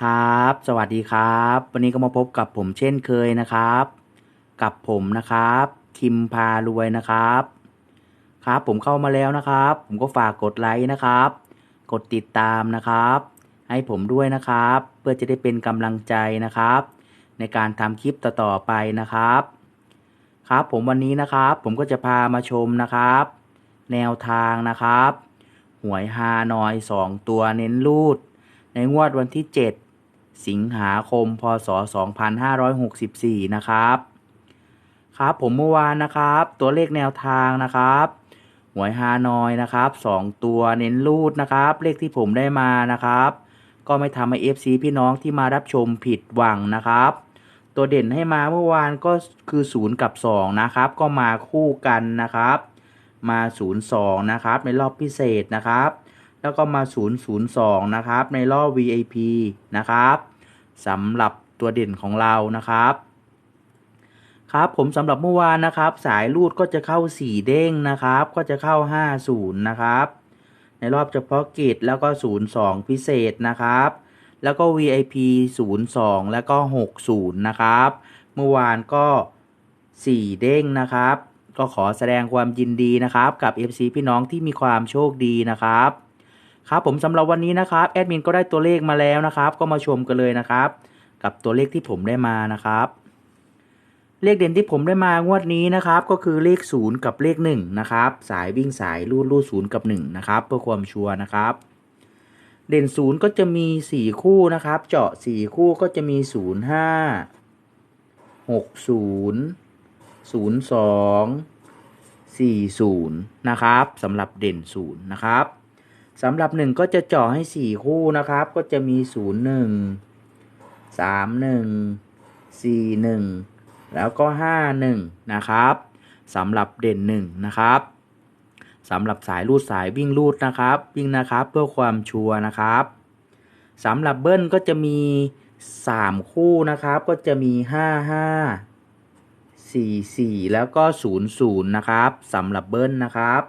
ครับ สวัสดีครับ วันนี้ก็มาพบกับผมเช่นเคยนะครับ กับผมนะครับ คิมพารวยนะครับ ครับผมเข้ามาแล้วนะครับ ผมก็ฝากกดไลค์นะครับ กดติดตามนะครับ ให้ผมด้วยนะครับ เพื่อจะได้เป็นกำลังใจนะครับ ในการทำคลิปต่อๆไปนะครับ ครับผมวันนี้นะครับ ผมก็จะพามาชมนะครับ แนวทางนะครับ หวยฮานอย 2 ตัวเน้นรูดในงวดวันที่ 7 สิงหาคม พศ 2564 นะครับ ครับผมเมื่อวานนะครับ ตัวเลขแนวทางนะครับ หวยฮานอยนะครับ 2 ตัวเน้นรูดนะครับ เลขที่ผมได้มานะครับ ก็ไม่ทำให้ FC พี่น้องที่มารับชมผิดหวังนะครับ ตัวเด่นให้มาเมื่อวานก็คือ 0 กับ 2 นะครับ ก็มาคู่กันนะครับ มา 02 นะครับ ในรอบพิเศษนะครับ แล้วก็มา 002 นะครับ ในรอบ VIP นะครับสำหรับตัวเด่นของเรานะครับ ครับผมสำหรับเมื่อวานนะครับ สายรูดก็จะเข้า 4 เด้งนะครับ ก็จะเข้า 50 นะครับ ในรอบเฉพาะกิจแล้วก็ 02 พิเศษนะครับ แล้วก็ VIP 02 แล้วก็ 60 นะครับ เมื่อวานก็ 4 เด้งนะครับก็ขอแสดงความยินดีนะครับ กับ FC พี่น้องที่มีความโชคดีนะครับ ครับผมสำหรับวันนี้นะครับแอดมินก็ได้ตัวเลขมาแล้วนะครับ ก็มาชมกันเลยนะครับ กับตัวเลขที่ผมได้มานะครับ เลขเด่นที่ผมได้มางวดนี้นะครับ ก็คือเลข 0 กับเลข1นะครับสายวิ่งสายรูดรูดศูนย์กับ1นะครับเพื่อความชัวร์นะครับ เด่นศูนย์ก็จะมี 4 คู่นะครับ เจาะ 4 คู่ก็จะมี 0 5 6 0 0 2 4 0 นะครับสำหรับเด่น 0 นะครับ สำหรับ1ก็จะเจาะให้4คู่นะครับ ก็จะมี0 1 3 1 4 1แล้วก็5 1นะครับสำหรับเด่น1นะครับสำหรับสายรูดสายวิ่งรูดนะครับ วิ่งนะครับเพื่อความชัวร์นะครับสำหรับเบิ้ลก็จะมี3คู่นะครับ ก็จะมี5 5 4 4แล้วก็0 0นะครับสำหรับเบิ้ลนะครับ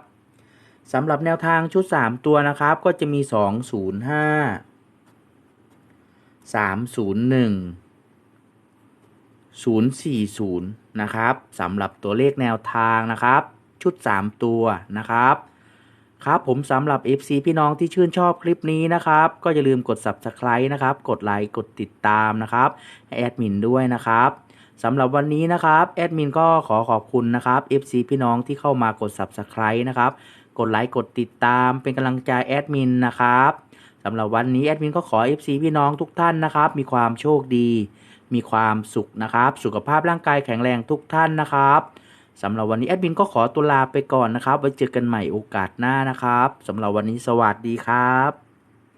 สำหรับแนวทางชุด 3 ตัวนะครับ ก็จะมี 2 0 5 3 0 1 040 นะครับสำหรับตัวเลขแนวทางนะครับ ชุด 3 ตัวนะครับครับผมสำหรับ FC พี่น้องที่ชื่นชอบคลิปนี้นะครับ ก็อย่าลืมกด Subscribe นะครับ กดไลค์กดติดตามนะครับแอดมินด้วยนะครับสำหรับวันนี้นะครับแอดมินก็ขอขอบคุณนะครับ FC พี่น้องที่เข้ามากด Subscribe นะครับ กดไลค์กดติดตามเป็นกำลังใจแอดมินนะครับสำหรับวันนี้แอดมินก็ขอ FC พี่น้องทุกท่านนะครับ มีความโชคดี มีความสุขนะครับ สุขภาพร่างกายแข็งแรงทุกท่านนะครับสำหรับวันนี้แอดมินก็ขอตัวลาไปก่อนนะครับ ไว้เจอกันใหม่โอกาสหน้านะครับสำหรับวันนี้สวัสดีครับ